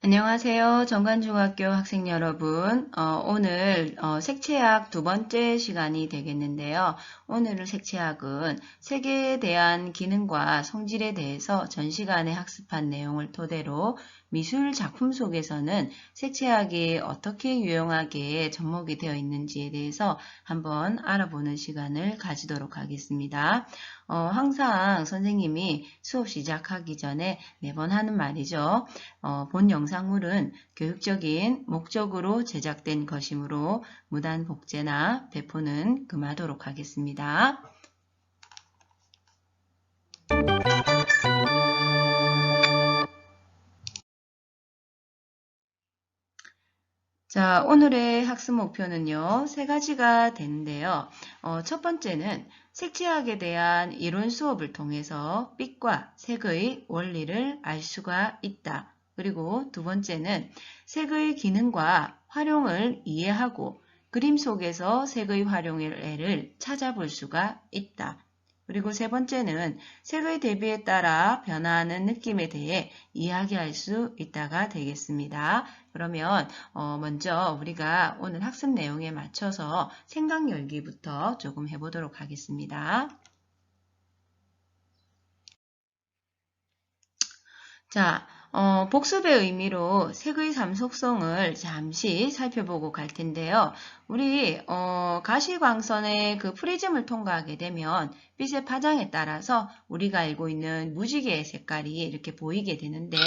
안녕하세요. 정관중학교 학생 여러분. 어, 오늘 어, 색채학 두 번째 시간이 되겠는데요. 오늘 색채학은 색에 대한 기능과 성질에 대해서 전 시간에 학습한 내용을 토대로 미술 작품 속에서는 색채학이 어떻게 유용하게 접목이 되어 있는지에 대해서 한번 알아보는 시간을 가지도록 하겠습니다. 어, 항상 선생님이 수업 시작하기 전에 매번 하는 말이죠. 어, 본 영상물은 교육적인 목적으로 제작된 것이므로 무단 복제나 배포는 금하도록 하겠습니다. 자, 오늘의 학습 목표는요, 세 가지가 되는데요. 어, 첫 번째는 색채학에 대한 이론 수업을 통해서 빛과 색의 원리를 알 수가 있다. 그리고 두 번째는 색의 기능과 활용을 이해하고 그림 속에서 색의 활용을 찾아볼 수가 있다. 그리고 세 번째는 색의 대비에 따라 변화하는 느낌에 대해 이야기할 수 있다가 되겠습니다. 그러면 어, 먼저 우리가 오늘 학습 내용에 맞춰서 생각 열기부터 조금 해보도록 하겠습니다. 자, 어, 복습의 의미로 색의 삼속성을 잠시 살펴보고 갈 텐데요. 우리 어, 가시광선의 그 프리즘을 통과하게 되면 빛의 파장에 따라서 우리가 알고 있는 무지개의 색깔이 이렇게 보이게 되는데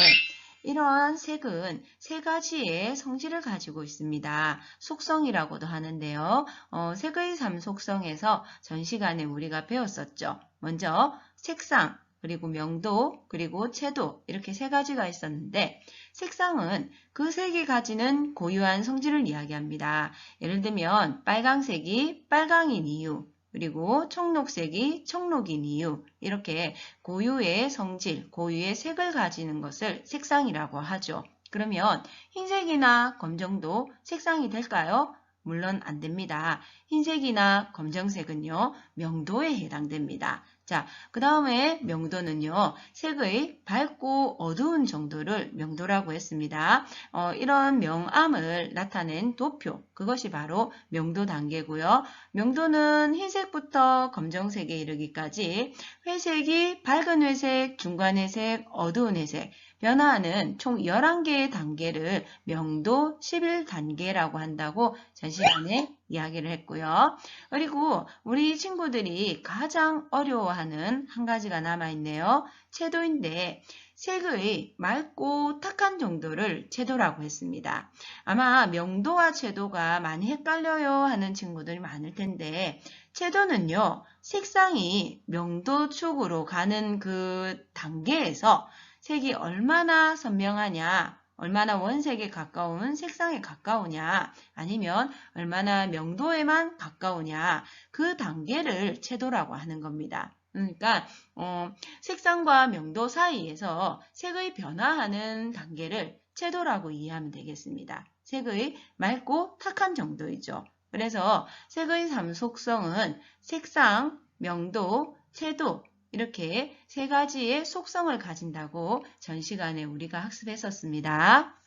이러한 색은 세 가지의 성질을 가지고 있습니다. 속성이라고도 하는데요. 어, 색의 삼속성에서 전 시간에 우리가 배웠었죠. 먼저 색상, 그리고 명도, 그리고 채도 이렇게 세 가지가 있었는데 색상은 그 색이 가지는 고유한 성질을 이야기합니다. 예를 들면 빨강색이 빨강인 이유, 그리고 청록색이 청록인 이유 이렇게 고유의 성질, 고유의 색을 가지는 것을 색상이라고 하죠. 그러면 흰색이나 검정도 색상이 될까요? 물론 안 됩니다. 흰색이나 검정색은요, 명도에 해당됩니다. 자, 그 다음에 명도는요, 색의 밝고 어두운 정도를 명도라고 했습니다. 어, 이런 명암을 나타낸 도표, 그것이 바로 명도 단계고요. 명도는 흰색부터 검정색에 이르기까지 회색이 밝은 회색, 중간 회색, 어두운 회색, 변화하는 총 11개의 단계를 명도 11단계라고 한다고 전 시간에 이야기를 했고요. 그리고 우리 친구들이 가장 어려워하는 한 가지가 남아있네요. 채도인데 색의 맑고 탁한 정도를 채도라고 했습니다. 아마 명도와 채도가 많이 헷갈려요 하는 친구들이 많을 텐데 채도는요. 색상이 명도 축으로 가는 그 단계에서 색이 얼마나 선명하냐, 얼마나 원색에 가까운 색상에 가까우냐, 아니면 얼마나 명도에만 가까우냐, 그 단계를 채도라고 하는 겁니다. 그러니까 어, 색상과 명도 사이에서 색의 변화하는 단계를 채도라고 이해하면 되겠습니다. 색의 맑고 탁한 정도이죠. 그래서 색의 삼속성은 색상, 명도, 채도 이렇게 세 가지의 속성을 가진다고 전 시간에 우리가 학습했었습니다.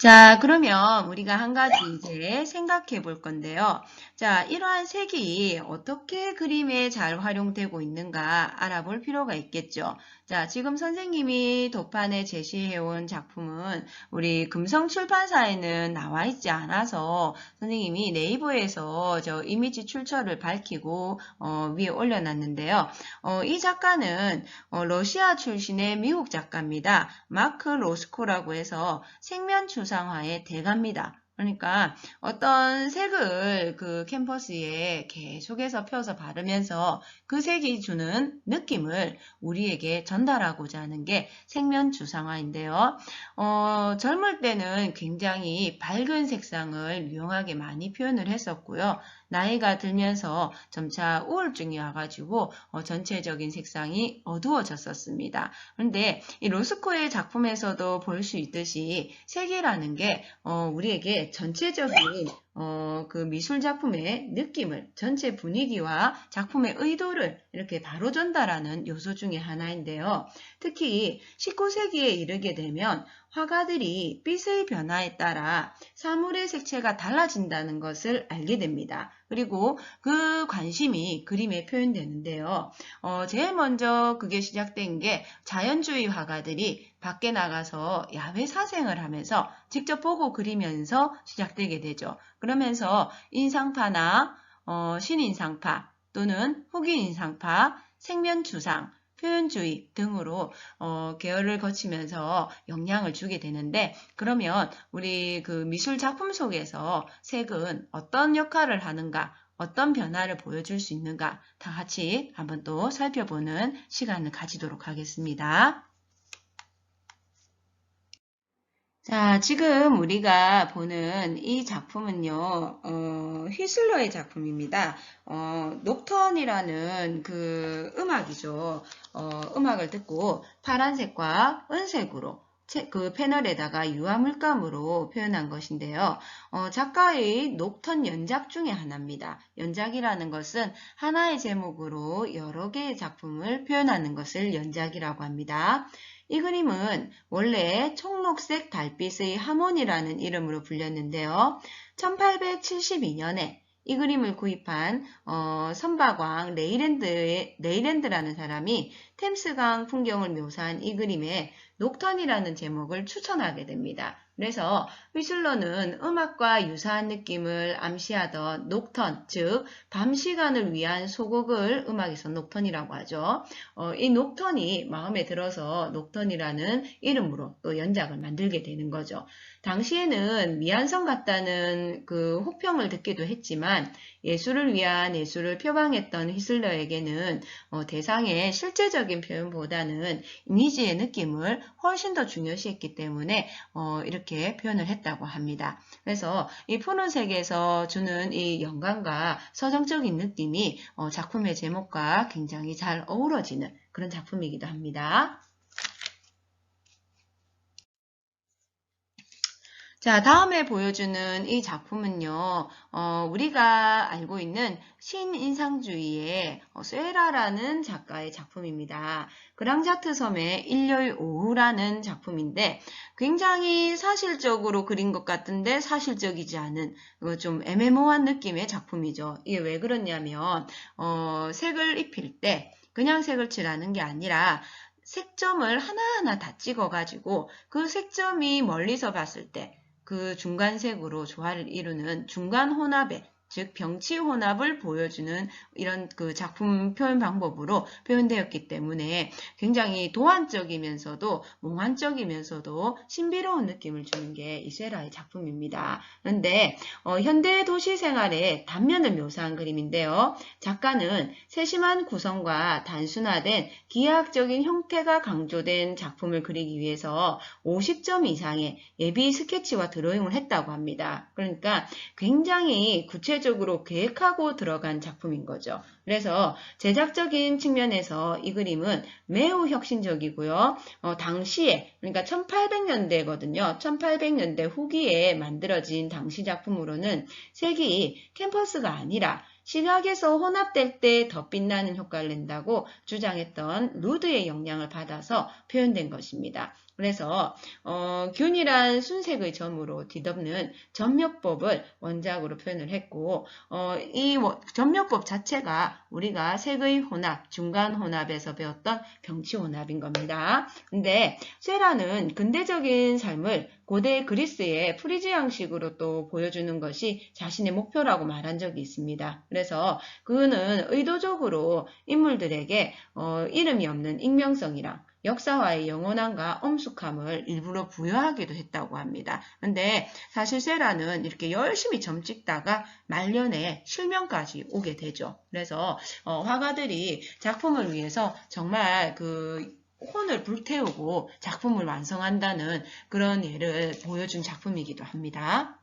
자, 그러면 우리가 한 가지 이제 생각해 볼 건데요. 자, 이러한 색이 어떻게 그림에 잘 활용되고 있는가 알아볼 필요가 있겠죠. 자, 지금 선생님이 도판에 제시해 온 작품은 우리 금성 출판사에는 나와 있지 않아서 선생님이 네이버에서 저 이미지 출처를 밝히고 어, 위에 올려놨는데요. 어, 이 작가는 어, 러시아 출신의 미국 작가입니다. 마크 로스코라고 해서 생면 추상화의 대가입니다. 그러니까 어떤 색을 그 캔버스에 계속해서 펴서 바르면서 그 색이 주는 느낌을 우리에게 전달하고자 하는 게 생면 주상화인데요. 어, 젊을 때는 굉장히 밝은 색상을 유용하게 많이 표현을 했었고요. 나이가 들면서 점차 우울증이 와가지고 어, 전체적인 색상이 어두워졌었습니다. 그런데 이 로스코의 작품에서도 볼 수 있듯이 색이라는 게 어, 우리에게 전체적인 어, 그 미술 작품의 느낌을, 전체 분위기와 작품의 의도를 이렇게 바로 전달하는 요소 중에 하나인데요. 특히 19세기에 이르게 되면 화가들이 빛의 변화에 따라 사물의 색채가 달라진다는 것을 알게 됩니다. 그리고 그 관심이 그림에 표현되는데요. 어, 제일 먼저 그게 시작된 게 자연주의 화가들이 밖에 나가서 야외 사생을 하면서 직접 보고 그리면서 시작되게 되죠. 그러면서 인상파나 어, 신인상파 또는 후기인상파, 생면추상, 표현주의 등으로 어, 계열을 거치면서 영향을 주게 되는데 그러면 우리 그 미술 작품 속에서 색은 어떤 역할을 하는가 어떤 변화를 보여줄 수 있는가 다 같이 한번 또 살펴보는 시간을 가지도록 하겠습니다. 자, 지금 우리가 보는 이 작품은요, 어, 휘슬러의 작품입니다. 어, 녹턴이라는 그 음악이죠. 어, 음악을 듣고 파란색과 은색으로 체- 그 패널에다가 유화물감으로 표현한 것인데요. 어, 작가의 녹턴 연작 중에 하나입니다. 연작이라는 것은 하나의 제목으로 여러 개의 작품을 표현하는 것을 연작이라고 합니다. 이 그림은 원래 청록색 달빛의 하모니라는 이름으로 불렸는데요. 1872년에 이 그림을 구입한 어, 선박왕 레이랜드의, 레이랜드라는 사람이 템스강 풍경을 묘사한 이 그림에 녹턴이라는 제목을 추천하게 됩니다. 그래서 휘슬러는 음악과 유사한 느낌을 암시하던 녹턴, 즉 밤 시간을 위한 소곡을 음악에서 녹턴이라고 하죠. 어, 이 녹턴이 마음에 들어서 녹턴이라는 이름으로 또 연작을 만들게 되는 거죠. 당시에는 미안성 같다는 그 혹평을 듣기도 했지만 예술을 위한 예술을 표방했던 휘슬러에게는 어, 대상의 실제적인 표현보다는 이미지의 느낌을 훨씬 더 중요시했기 때문에 어, 이렇게 표현을 했다고 합니다. 그래서 이 푸른색에서 주는 이 영감과 서정적인 느낌이 어, 작품의 제목과 굉장히 잘 어우러지는 그런 작품이기도 합니다. 자, 다음에 보여주는 이 작품은요, 어, 우리가 알고 있는 신인상주의의 어, 쇠라라는 작가의 작품입니다. 그랑자트 섬의 일요일 오후라는 작품인데, 굉장히 사실적으로 그린 것 같은데 사실적이지 않은 어, 좀 애매모호한 느낌의 작품이죠. 이게 왜 그러냐면, 어, 색을 입힐 때 그냥 색을 칠하는 게 아니라 색점을 하나하나 다 찍어가지고 그 색점이 멀리서 봤을 때 그 중간색으로 조화를 이루는 중간 혼합의 즉 병치 혼합을 보여주는 이런 그 작품 표현 방법으로 표현되었기 때문에 굉장히 도안적이면서도 몽환적이면서도 신비로운 느낌을 주는 게 이세라의 작품입니다. 그런데 어, 현대 도시 생활의 단면을 묘사한 그림인데요. 작가는 세심한 구성과 단순화된 기하학적인 형태가 강조된 작품을 그리기 위해서 50점 이상의 예비 스케치와 드로잉을 했다고 합니다. 그러니까 굉장히 구체적 으로 계획하고 들어간 작품인 거죠. 그래서 제작적인 측면에서 이 그림은 매우 혁신적이고요. 어, 당시에 그러니까 1800년대거든요. 1800년대 후기에 만들어진 당시 작품으로는 색이 캠퍼스가 아니라 시각에서 혼합될 때 더 빛나는 효과를 낸다고 주장했던 루드의 영향을 받아서 표현된 것입니다. 그래서 어, 균일한 순색의 점으로 뒤덮는 점묘법을 원작으로 표현을 했고 어, 이 워- 점묘법 자체가 우리가 색의 혼합, 중간 혼합에서 배웠던 병치 혼합인 겁니다. 근데 세라는 근대적인 삶을 고대 그리스의 프리즈 양식으로 또 보여주는 것이 자신의 목표라고 말한 적이 있습니다. 그래서 그는 의도적으로 인물들에게 어, 이름이 없는 익명성이랑 역사와의 영원함과 엄숙함을 일부러 부여하기도 했다고 합니다. 근데 사실 세라는 이렇게 열심히 점 찍다가 말년에 실명까지 오게 되죠. 그래서 어, 화가들이 작품을 위해서 정말 그 혼을 불태우고 작품을 완성한다는 그런 예를 보여준 작품이기도 합니다.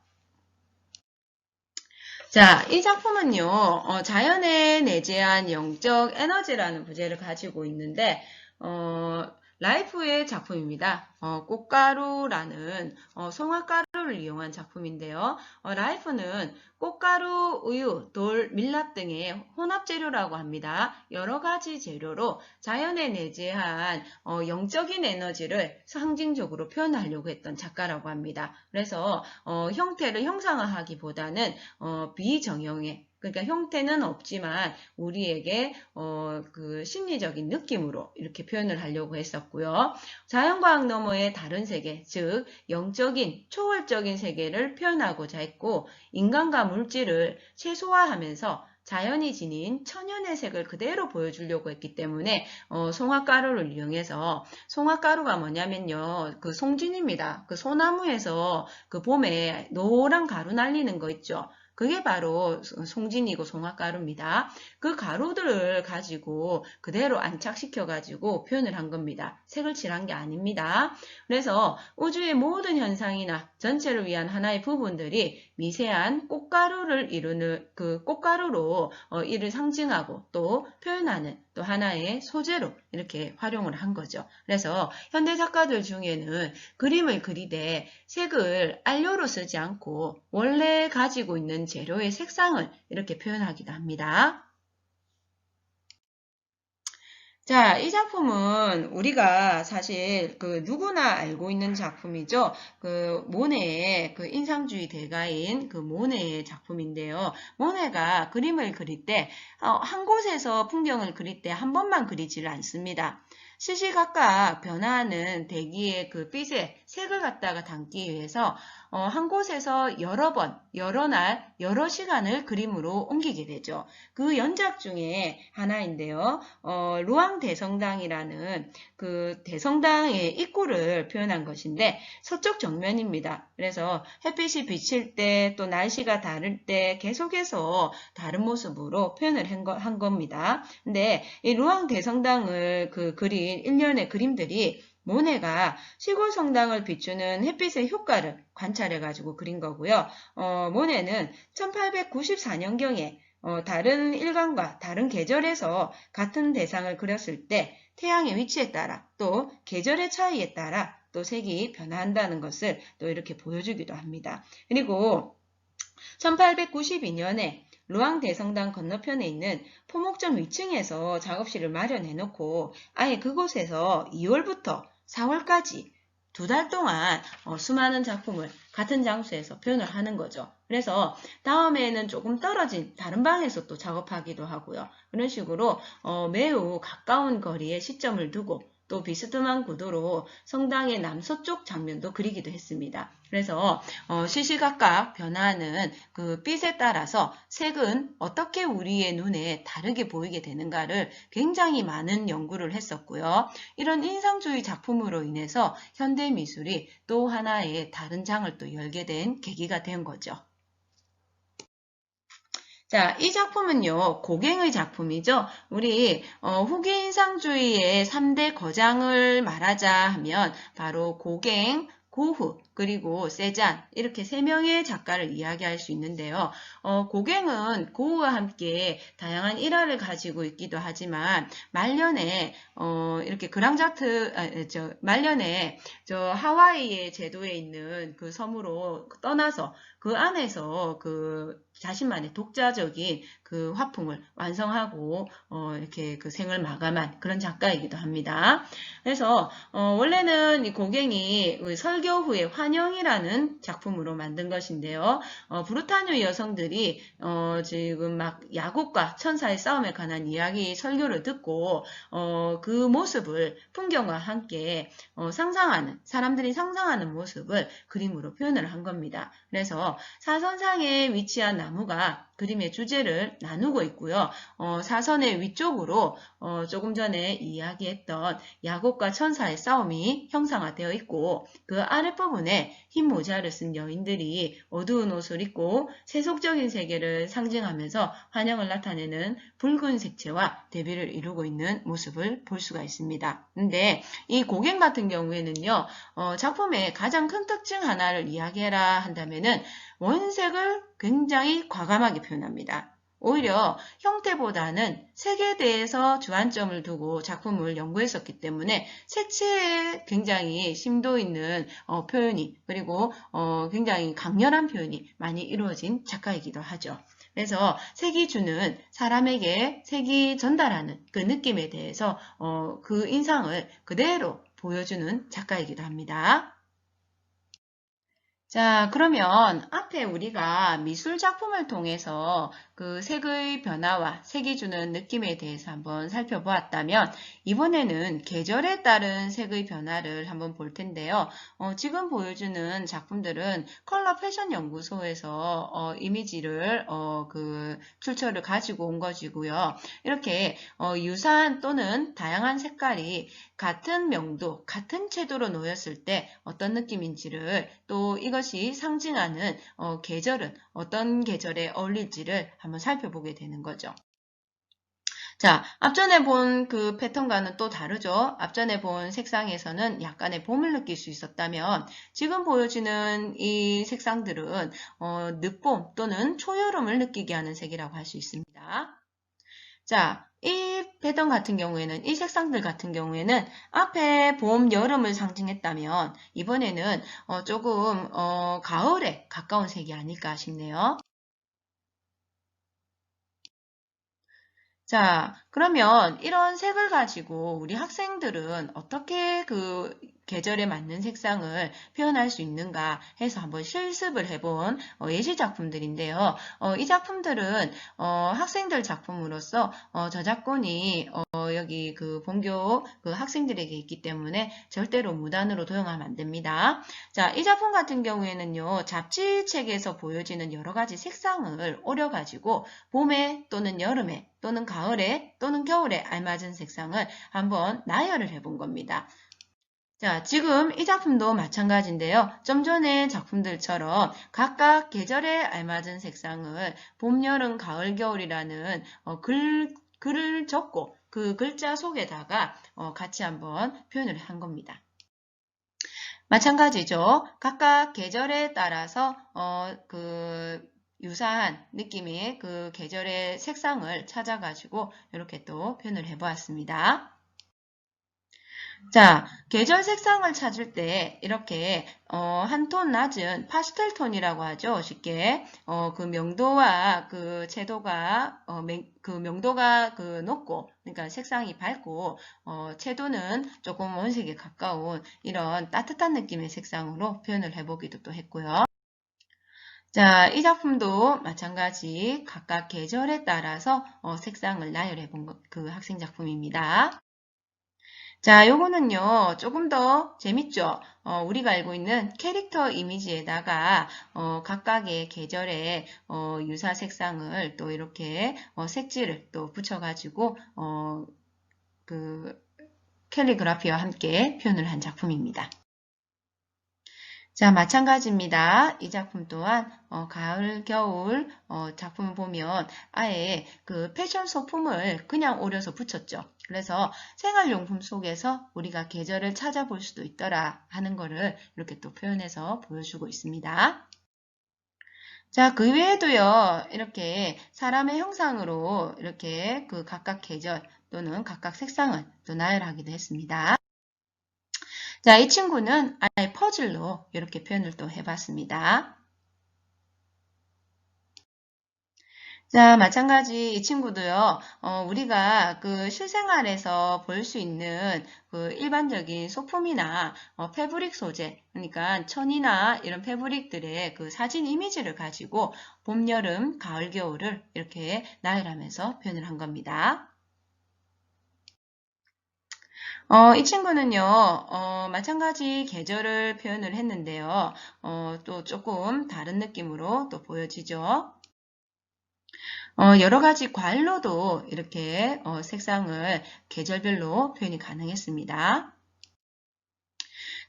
자, 이 작품은요, 어, 자연에 내재한 영적 에너지라는 부제를 가지고 있는데, 어, 라이프의 작품입니다. 어, 꽃가루라는 어, 송화가루를 이용한 작품인데요. 어, 라이프는 꽃가루, 우유, 돌, 밀랍 등의 혼합 재료라고 합니다. 여러 가지 재료로 자연에 내재한 어, 영적인 에너지를 상징적으로 표현하려고 했던 작가라고 합니다. 그래서 어, 형태를 형상화하기보다는 어, 비정형의 그러니까 형태는 없지만 우리에게 어, 그 심리적인 느낌으로 이렇게 표현을 하려고 했었고요. 자연과학 너머의 다른 세계, 즉 영적인 초월적인 세계를 표현하고자 했고 인간과 물질을 최소화하면서 자연이 지닌 천연의 색을 그대로 보여주려고 했기 때문에 어, 송화가루를 이용해서 송화가루가 뭐냐면요 그 송진입니다. 그 소나무에서 그 봄에 노란 가루 날리는 거 있죠 그게 바로 송진이고 송화가루입니다. 그 가루들을 가지고 그대로 안착시켜 가지고 표현을 한 겁니다. 색을 칠한 게 아닙니다. 그래서 우주의 모든 현상이나 전체를 위한 하나의 부분들이 미세한 꽃가루를 이루는 그 꽃가루로 어, 이를 상징하고 또 표현하는 또 하나의 소재로 이렇게 활용을 한 거죠. 그래서 현대 작가들 중에는 그림을 그리되 색을 알료로 쓰지 않고 원래 가지고 있는 재료의 색상을 이렇게 표현하기도 합니다. 자, 이 작품은 우리가 사실 그 누구나 알고 있는 작품이죠. 그 모네의 그 인상주의 대가인 그 모네의 작품인데요. 모네가 그림을 그릴 때, 어, 한 곳에서 풍경을 그릴 때 한 번만 그리지를 않습니다. 시시각각 변화하는 대기의 그 빛의 색을 갖다가 담기 위해서 어, 한 곳에서 여러 번, 여러 날, 여러 시간을 그림으로 옮기게 되죠. 그 연작 중에 하나인데요. 어, 루앙 대성당이라는 그 대성당의 입구를 표현한 것인데 서쪽 정면입니다. 그래서 햇빛이 비칠 때 또 날씨가 다를 때 계속해서 다른 모습으로 표현을 한, 거, 한 겁니다. 근데 이 루앙 대성당을 그 그린 일련의 그림들이 모네가 시골 성당을 비추는 햇빛의 효과를 관찰해 가지고 그린 거고요. 어, 모네는 1894년경에 어, 다른 일간과 다른 계절에서 같은 대상을 그렸을 때 태양의 위치에 따라 또 계절의 차이에 따라 또 색이 변화한다는 것을 또 이렇게 보여주기도 합니다. 그리고 1892년에 루앙 대성당 건너편에 있는 포목점 위층에서 작업실을 마련해 놓고 아예 그곳에서 2월부터 4월까지 두 달 동안 어, 수많은 작품을 같은 장소에서 표현을 하는 거죠. 그래서 다음에는 조금 떨어진 다른 방에서 또 작업하기도 하고요. 그런 식으로 어, 매우 가까운 거리에 시점을 두고 또 비스듬한 구도로 성당의 남서쪽 장면도 그리기도 했습니다. 그래서 어, 시시각각 변화하는 그 빛에 따라서 색은 어떻게 우리의 눈에 다르게 보이게 되는가를 굉장히 많은 연구를 했었고요. 이런 인상주의 작품으로 인해서 현대 미술이 또 하나의 다른 장을 또 열게 된 계기가 된 거죠. 자, 이 작품은요, 고갱의 작품이죠. 우리 어, 후기 인상주의의 3대 거장을 말하자 하면 바로 고갱, 고후, 그리고 세잔 이렇게 세 명의 작가를 이야기할 수 있는데요. 어, 고갱은 고우와 함께 다양한 일화를 가지고 있기도 하지만 말년에 어, 이렇게 그랑자트 아, 저 말년에 저 하와이의 제도에 있는 그 섬으로 떠나서 그 안에서 그 자신만의 독자적인 그 화풍을 완성하고 어, 이렇게 그 생을 마감한 그런 작가이기도 합니다. 그래서 어, 원래는 이 고갱이 그 설교 후에 환영이라는 작품으로 만든 것인데요. 어, 브루타뉴 여성들이 어, 지금 막 야곱과 천사의 싸움에 관한 이야기 설교를 듣고 어, 그 모습을 풍경과 함께 어, 상상하는 사람들이 상상하는 모습을 그림으로 표현을 한 겁니다. 그래서 사선상에 위치한 나무가 그림의 주제를 나누고 있고요. 어, 사선의 위쪽으로 어, 조금 전에 이야기했던 야곱과 천사의 싸움이 형상화되어 있고 그 아랫부분에 흰 모자를 쓴 여인들이 어두운 옷을 입고 세속적인 세계를 상징하면서 환영을 나타내는 붉은 색채와 대비를 이루고 있는 모습을 볼 수가 있습니다. 근데 이 고갱 같은 경우에는요, 어, 작품의 가장 큰 특징 하나를 이야기해라 한다면은 원색을 굉장히 과감하게 표현합니다. 오히려 형태보다는 색에 대해서 주안점을 두고 작품을 연구했었기 때문에 색채에 굉장히 심도 있는 어, 표현이 그리고 어, 굉장히 강렬한 표현이 많이 이루어진 작가이기도 하죠. 그래서 색이 주는 사람에게 색이 전달하는 그 느낌에 대해서 어, 그 인상을 그대로 보여주는 작가이기도 합니다. 자, 그러면 앞에 우리가 미술 작품을 통해서 그 색의 변화와 색이 주는 느낌에 대해서 한번 살펴보았다면 이번에는 계절에 따른 색의 변화를 한번 볼 텐데요. 어, 지금 보여주는 작품들은 컬러 패션 연구소에서 어, 이미지를 어, 그 출처를 가지고 온 것이고요. 이렇게 어, 유사한 또는 다양한 색깔이 같은 명도, 같은 채도로 놓였을 때 어떤 느낌인지를 또 이것이 상징하는 어, 계절은 어떤 계절에 어울릴지를 한번 살펴보게 되는 거죠. 자, 앞전에 본 그 패턴과는 또 다르죠. 앞전에 본 색상에서는 약간의 봄을 느낄 수 있었다면 지금 보여지는 이 색상들은 어, 늦봄 또는 초여름을 느끼게 하는 색이라고 할 수 있습니다. 자, 이 패턴 같은 경우에는 이 색상들 같은 경우에는 앞에 봄, 여름을 상징했다면 이번에는 어, 조금 어, 가을에 가까운 색이 아닐까 싶네요. 자, 그러면 이런 색을 가지고 우리 학생들은 어떻게 그 계절에 맞는 색상을 표현할 수 있는가 해서 한번 실습을 해본 어, 예시 작품들인데요. 어, 이 작품들은 어, 학생들 작품으로서 어, 저작권이 어, 여기 그 본교 그 학생들에게 있기 때문에 절대로 무단으로 도용하면 안 됩니다. 자, 이 작품 같은 경우에는요. 잡지책에서 보여지는 여러 가지 색상을 오려가지고 봄에 또는 여름에 또는 가을에 또는 겨울에 알맞은 색상을 한번 나열을 해본 겁니다. 자, 지금 이 작품도 마찬가지인데요. 좀 전에 작품들처럼 각각 계절에 알맞은 색상을 봄, 여름, 가을, 겨울이라는 어, 글, 글을 적고 그 글자 속에다가 어, 같이 한번 표현을 한 겁니다. 마찬가지죠. 각각 계절에 따라서 어, 그 유사한 느낌의 그 계절의 색상을 찾아가지고 이렇게 또 표현을 해보았습니다. 자, 계절 색상을 찾을 때 이렇게 어, 한 톤 낮은 파스텔 톤이라고 하죠. 쉽게 어, 그 명도와 그 채도가 어, 맹, 그 명도가 그 높고 그러니까 색상이 밝고 어, 채도는 조금 원색에 가까운 이런 따뜻한 느낌의 색상으로 표현을 해보기도 또 했고요. 자, 이 작품도 마찬가지 각각 계절에 따라서 어, 색상을 나열해 본 그 학생 작품입니다. 자, 요거는요, 조금 더 재밌죠? 어, 우리가 알고 있는 캐릭터 이미지에다가 어, 각각의 계절의 어, 유사 색상을 또 이렇게 어, 색지를 또 붙여가지고 어, 그 캘리그라피와 함께 표현을 한 작품입니다. 자, 마찬가지입니다. 이 작품 또한 어, 가을, 겨울 어, 작품을 보면 아예 그 패션 소품을 그냥 오려서 붙였죠. 그래서 생활용품 속에서 우리가 계절을 찾아볼 수도 있더라 하는 거를 이렇게 또 표현해서 보여주고 있습니다. 자, 그 외에도요, 이렇게 사람의 형상으로 이렇게 그 각각 계절 또는 각각 색상을 또 나열하기도 했습니다. 자, 이 친구는 아예 퍼즐로 이렇게 표현을 또 해봤습니다. 자, 마찬가지 이 친구도요, 어, 우리가 그 실생활에서 볼 수 있는 그 일반적인 소품이나 어, 패브릭 소재, 그러니까 천이나 이런 패브릭들의 그 사진 이미지를 가지고 봄, 여름, 가을, 겨울을 이렇게 나열하면서 표현을 한 겁니다. 어, 이 친구는요, 어, 마찬가지 계절을 표현을 했는데요. 어, 또 조금 다른 느낌으로 또 보여지죠. 어, 여러 가지 과일로도 이렇게 어, 색상을 계절별로 표현이 가능했습니다.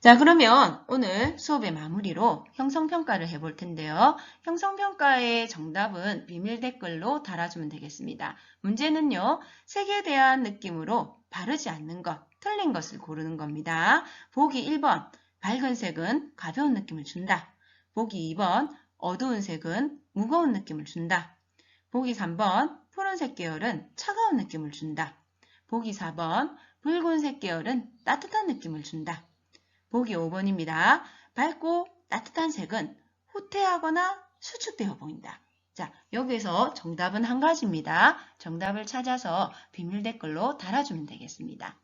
자, 그러면 오늘 수업의 마무리로 형성평가를 해볼 텐데요. 형성평가의 정답은 비밀 댓글로 달아주면 되겠습니다. 문제는요, 색에 대한 느낌으로 바르지 않는 것, 틀린 것을 고르는 겁니다. 보기 1번, 밝은 색은 가벼운 느낌을 준다. 보기 2번, 어두운 색은 무거운 느낌을 준다. 보기 3번 푸른색 계열은 차가운 느낌을 준다. 보기 4번 붉은색 계열은 따뜻한 느낌을 준다. 보기 5번입니다. 밝고 따뜻한 색은 후퇴하거나 수축되어 보인다. 자, 여기서 정답은 한 가지입니다. 정답을 찾아서 비밀 댓글로 달아주면 되겠습니다.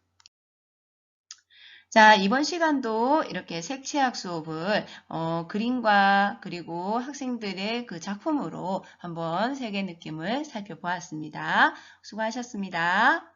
자, 이번 시간도 이렇게 색채학 수업을 어, 그림과 그리고 학생들의 그 작품으로 한번 색의 느낌을 살펴보았습니다. 수고하셨습니다.